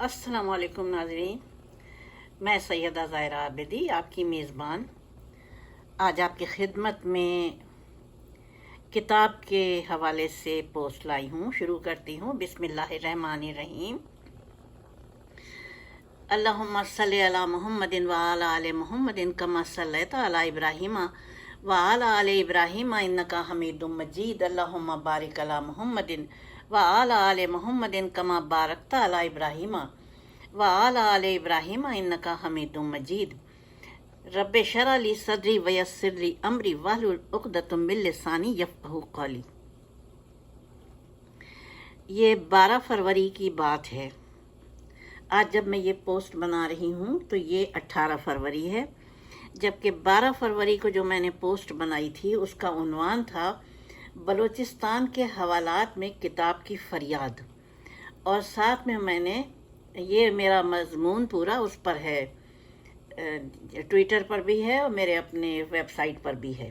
السلام علیکم ناظرین، میں سیدہ ظاہرہ عابدی آپ کی میزبان۔ آج آپ کی خدمت میں کتاب کے حوالے سے پوسٹ لائی ہوں، شروع کرتی ہوں۔ بسم اللہ الرحمن الرحیم۔ اللہم صلی علی محمد وعلی آل محمد کما صلیت علی ابراہیم وعلی آل ابراہیم، انکا حمید مجید۔ اللہم بارک علی محمد وعلی آل محمد کما بارکت علی ابراہیم وعلی آل ابراہیم انکا حمید مجید رب شرع لی صدری ویسر لی امری واحلل عقدۃ من لسانی یفقهوا قولی یہ بارہ فروری کی بات ہے۔ آج جب میں یہ پوسٹ بنا رہی ہوں تو یہ اٹھارہ فروری ہے۔ جبکہ بارہ فروری کو جو میں نے پوسٹ بنائی تھی اس کا عنوان تھا بلوچستان کے حوالات میں کتاب کی فریاد۔ اور ساتھ میں میں نے یہ میرا مضمون پورا اس پر ہے، ٹویٹر پر بھی ہے اور میرے اپنے ویب سائٹ پر بھی ہے۔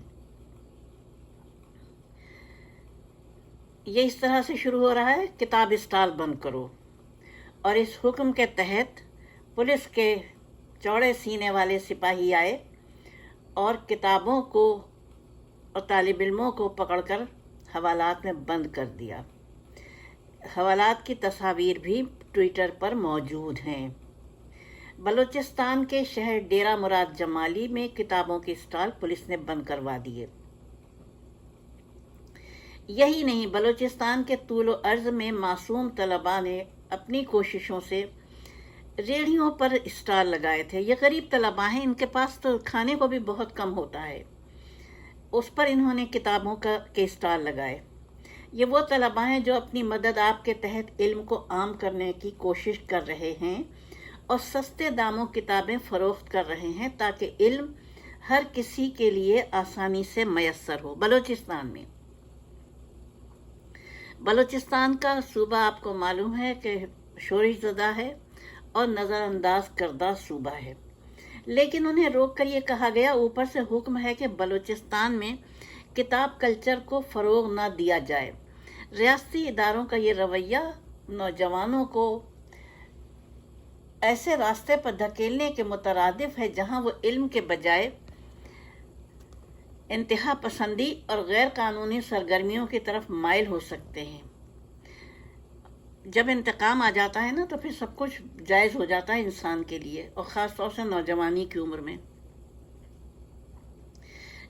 یہ اس طرح سے شروع ہو رہا ہے، کتاب اسٹال بند کرو۔ اور اس حکم کے تحت پولیس کے چوڑے سینے والے سپاہی آئے اور کتابوں کو اور طالب علموں کو پکڑ کر حوالات میں بند کر دیا۔ حوالات کی تصاویر بھی ٹویٹر پر موجود ہیں۔ بلوچستان کے شہر ڈیرہ مراد جمالی میں کتابوں کی اسٹال پولیس نے بند کروا دیے۔ یہی نہیں، بلوچستان کے طول و عرض میں معصوم طلباء نے اپنی کوششوں سے ریڑھیوں پر اسٹال لگائے تھے۔ یہ غریب طلباء ہیں، ان کے پاس تو کھانے کو بھی بہت کم ہوتا ہے۔ اس پر انہوں نے کتابوں کا کے اسٹال لگائے۔ یہ وہ طلباء ہیں جو اپنی مدد آپ کے تحت علم کو عام کرنے کی کوشش کر رہے ہیں اور سستے داموں کتابیں فروخت کر رہے ہیں تاکہ علم ہر کسی کے لیے آسانی سے میسر ہو۔ بلوچستان میں۔ بلوچستان کا صوبہ آپ کو معلوم ہے کہ شورش زدہ ہے اور نظر انداز کردہ صوبہ ہے۔ لیکن انہیں روک کر یہ کہا گیا، اوپر سے حکم ہے کہ بلوچستان میں کتاب کلچر کو فروغ نہ دیا جائے۔ ریاستی اداروں کا یہ رویہ نوجوانوں کو ایسے راستے پر دھکیلنے کے مترادف ہے جہاں وہ علم کے بجائے انتہا پسندی اور غیر قانونی سرگرمیوں کی طرف مائل ہو سکتے ہیں۔ جب انتقام آ جاتا ہے نا تو پھر سب کچھ جائز ہو جاتا ہے انسان کے لیے اور خاص طور سے نوجوانی کی عمر میں۔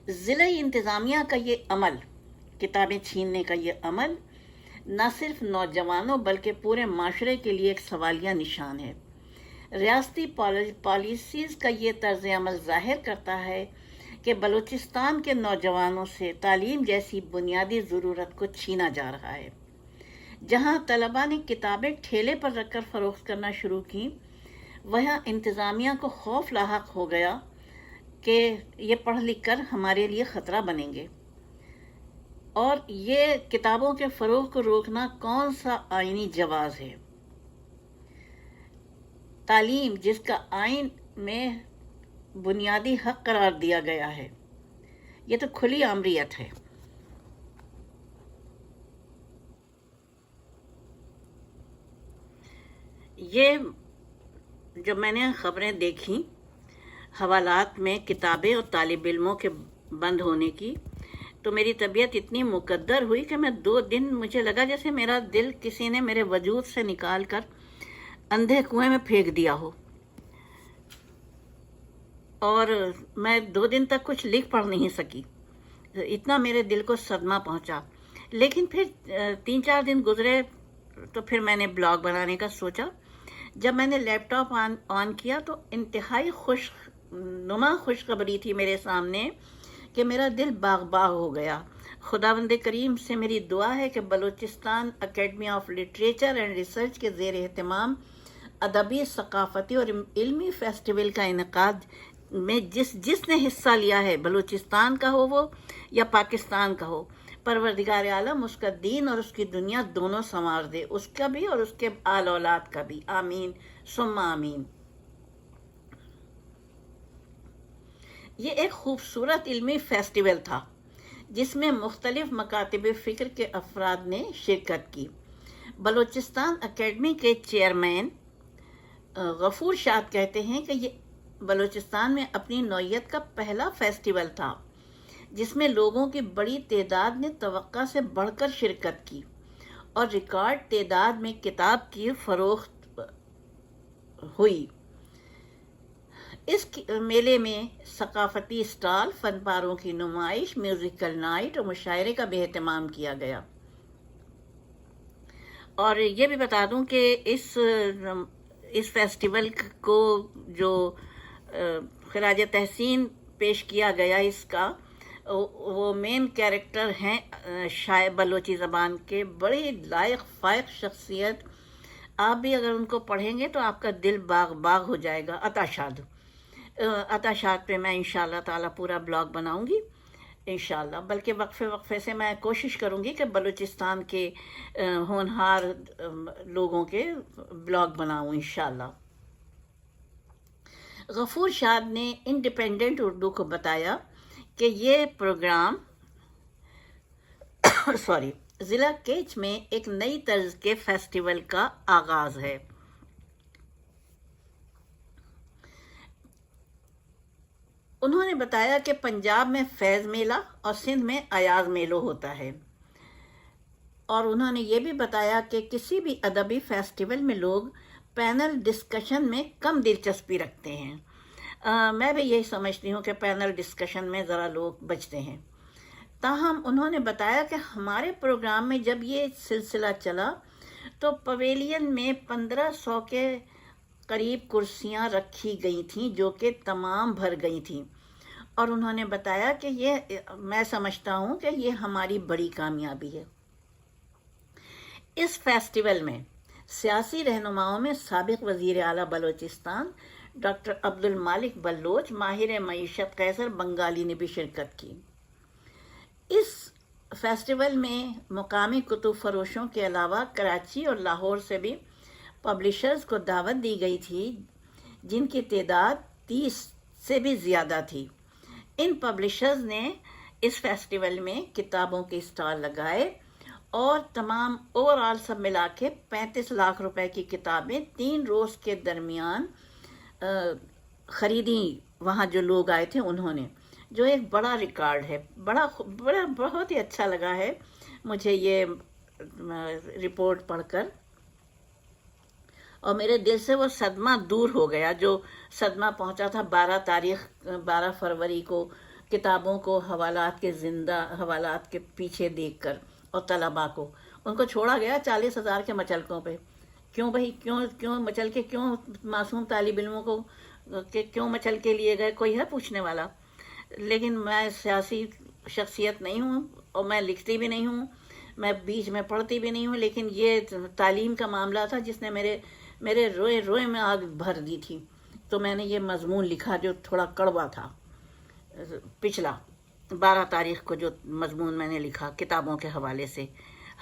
ضلع انتظامیہ کا یہ عمل، کتابیں چھیننے کا یہ عمل، نہ صرف نوجوانوں بلکہ پورے معاشرے کے لیے ایک سوالیہ نشان ہے۔ ریاستی پالیسیز کا یہ طرز عمل ظاہر کرتا ہے کہ بلوچستان کے نوجوانوں سے تعلیم جیسی بنیادی ضرورت کو چھینا جا رہا ہے۔ جہاں طلباء نے کتابیں ٹھیلے پر رکھ کر فروخت کرنا شروع کی، وہاں انتظامیہ کو خوف لاحق ہو گیا کہ یہ پڑھ لکھ کر ہمارے لیے خطرہ بنیں گے۔ اور یہ کتابوں کے فروغ کو روکنا کون سا آئینی جواز ہے؟ تعلیم، جس کا آئین میں بنیادی حق قرار دیا گیا ہے، یہ تو کھلی آمریت ہے۔ یہ جب میں نے خبریں دیکھیں حوالات میں کتابیں اور طالب علموں کے بند ہونے کی، تو میری طبیعت اتنی مقدر ہوئی کہ میں دو دن مجھے لگا جیسے میرا دل کسی نے میرے وجود سے نکال کر اندھے کنویں میں پھینک دیا ہو۔ اور میں دو دن تک کچھ لکھ پڑھ نہیں سکی۔ اتنا میرے دل کو صدمہ پہنچا۔ لیکن پھر تین چار دن گزرے تو پھر میں نے بلاگ بنانے کا سوچا۔ جب میں نے لیپ ٹاپ آن آن کیا تو انتہائی خوش نما خوشخبری تھی میرے سامنے کہ میرا دل باغ باغ ہو گیا۔ خدا بند کریم سے میری دعا ہے کہ Balochistan academy of literature and research کے زیر اہتمام، ادبی، ثقافتی اور علمی فیسٹیول کا انعقاد میں جس جس نے حصہ لیا ہے، بلوچستان کا ہو وہ یا پاکستان کا ہو پروردگار عالم، اس کا دین اور اس کی دنیا دونوں سنوار دے، اس کا بھی اور اس کے آل اولاد کا بھی۔ آمین۔ ثم آمین۔ یہ ایک خوبصورت علمی فیسٹیول تھا، جس میں مختلف مکاتب فکر کے افراد نے شرکت کی۔ بلوچستان اکیڈمی کے چیئرمین غفور شاد کہتے ہیں کہ یہ بلوچستان میں اپنی نوعیت کا پہلا فیسٹیول تھا۔ جس میں لوگوں کی بڑی تعداد نے توقع سے بڑھ کر شرکت کی اور ریکارڈ تعداد میں کتاب کی فروخت ہوئی۔ اس میلے میں ثقافتی اسٹال فن پاروں کی نمائش، میوزیکل نائٹ اور مشاعرے کا بھی اہتمام کیا گیا۔ اور یہ بھی بتا دوں کہ اس اس فیسٹیول کو جو خراج تحسین پیش کیا گیا اس کا وہ مین کیریکٹر ہیں شاعر بلوچی زبان کے بڑی لائق فائق شخصیت۔ آپ بھی اگر ان کو پڑھیں گے تو آپ کا دل باغ باغ ہو جائے گا۔ عطا شاد۔ عطا شاد پہ میں انشاءاللہ تعالی پورا بلاگ بناؤں گی۔ انشاءاللہ، بلکہ وقفے وقفے سے میں کوشش کروں گی کہ بلوچستان کے ہونہار لوگوں کے بلاگ بناؤں انشاءاللہ۔ غفور شاد نے انڈیپینڈنٹ اردو کو بتایا۔ کہ یہ پروگرام سوری، ضلع کیچ میں ایک نئی طرز کے فیسٹیول کا آغاز ہے۔ انہوں نے بتایا کہ پنجاب میں فیض میلہ اور سندھ میں ایاز میلو ہوتا ہے۔ اور انہوں نے یہ بھی بتایا کہ کسی بھی ادبی فیسٹیول میں لوگ پینل ڈسکشن میں کم دلچسپی رکھتے ہیں۔ میں بھی یہی سمجھتی ہوں کہ پینل ڈسکشن میں ذرا لوگ بچتے ہیں۔ تاہم، انہوں نے بتایا کہ ہمارے پروگرام میں جب یہ سلسلہ چلا، تو پویلین میں پندرہ سو کے قریب کرسیاں رکھی گئی تھیں، جو کہ تمام بھر گئی تھیں۔ اور انہوں نے بتایا کہ یہ، میں سمجھتا ہوں کہ یہ ہماری بڑی کامیابی ہے۔ اس فیسٹیول میں سیاسی رہنماؤں میں سابق وزیر اعلیٰ بلوچستان ڈاکٹر عبد المالک بلوچ، ماہر معیشت قیصر، بنگالی نے بھی شرکت کی۔ اس فیسٹیول میں مقامی کتب فروشوں کے علاوہ کراچی اور لاہور سے بھی پبلشرز کو دعوت دی گئی تھی، جن کی تعداد تیس سے بھی زیادہ تھی۔ ان پبلشرز نے اس فیسٹیول میں کتابوں کے اسٹال لگائے اور تمام اوور آل سب ملا کے پینتیس لاکھ روپے کی کتابیں تین روز کے درمیان خریدی، وہاں جو لوگ آئے تھے انہوں نے، جو ایک بڑا ریکارڈ ہے، بڑا بڑا بہت ہی اچھا لگا ہے، مجھے یہ رپورٹ پڑھ کر۔ اور میرے دل سے وہ صدمہ دور ہو گیا، جو صدمہ پہنچا تھا بارہ تاریخ، بارہ فروری کو، کتابوں کو حوالات کے زندہ، حوالات کے پیچھے دیکھ کر، اور طلباء کو۔ ان کو چھوڑا گیا چالیس ہزار کے مچلکوں پہ۔ کیوں بھائی، کیوں کیوں مچل کے، کیوں معصوم طالب علموں کو، کہ کیوں مچل کے لیے گئے؟ کوئی ہے پوچھنے والا؟ لیکن میں سیاسی شخصیت نہیں ہوں اور میں لکھتی بھی نہیں ہوں، میں بیچ میں پڑھتی بھی نہیں ہوں، لیکن یہ تعلیم کا معاملہ تھا جس نے میرے میرے روئے روئے میں آگ بھر دی تھی۔ تو میں نے یہ مضمون لکھا جو تھوڑا کڑوا تھا۔ پچھلا، بارہ تاریخ کو جو مضمون میں نے لکھا کتابوں کے حوالے سے،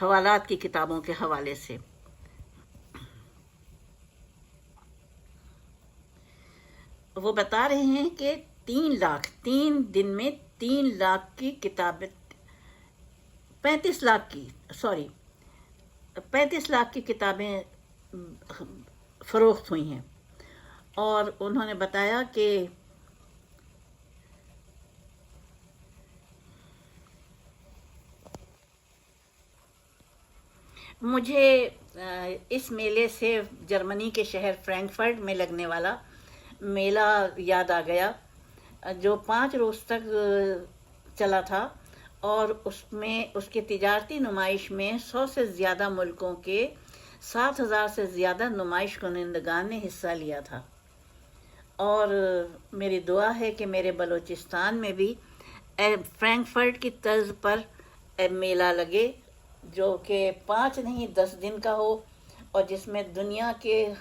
حوالات کی کتابوں کے حوالے سے۔ وہ بتا رہے ہیں کہ تین لاکھ، تین دن میں تین لاکھ کی کتابیں، پینتیس لاکھ کی، سوری، پینتیس لاکھ کی کتابیں، فروخت ہوئی ہیں۔ اور انہوں نے بتایا کہ مجھے اس میلے سے جرمنی کے شہر فرینکفرڈ میں لگنے والا میلہ یاد آ گیا، جو پانچ روز تک چلا تھا، اور اس میں، اس کی تجارتی نمائش میں سو سے زیادہ ملکوں کے سات ہزار سے زیادہ نمائش کنندگان نے حصہ لیا تھا۔ اور میری دعا ہے کہ میرے بلوچستان میں بھی فرینکفرٹ کی طرز پر میلہ لگے، جو کہ پانچ نہیں، دس دن کا ہو، اور جس میں دنیا کے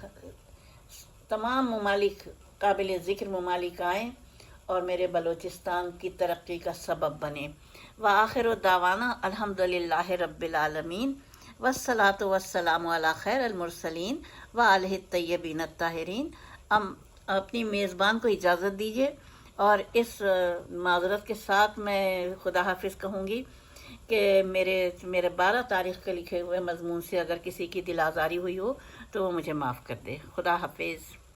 تمام ممالک قابل ذکر ممالک آئیں اور میرے بلوچستان کی ترقی کا سبب بنے۔ وآخر و داوانہ الحمد للہ رب العالمین وسلاۃ وسلام علیہ خیر المرسلین و علیہ طیبین الطاہرین۔ ام، اپنی میزبان کو اجازت دیجیے اور اس معذرت کے ساتھ میں خدا حافظ کہوں گی کہ میرے میرے بارہ تاریخ کے لکھے ہوئے مضمون سے اگر کسی کی دل آزاری ہوئی ہو تو وہ مجھے معاف کر دے۔ خدا حافظ۔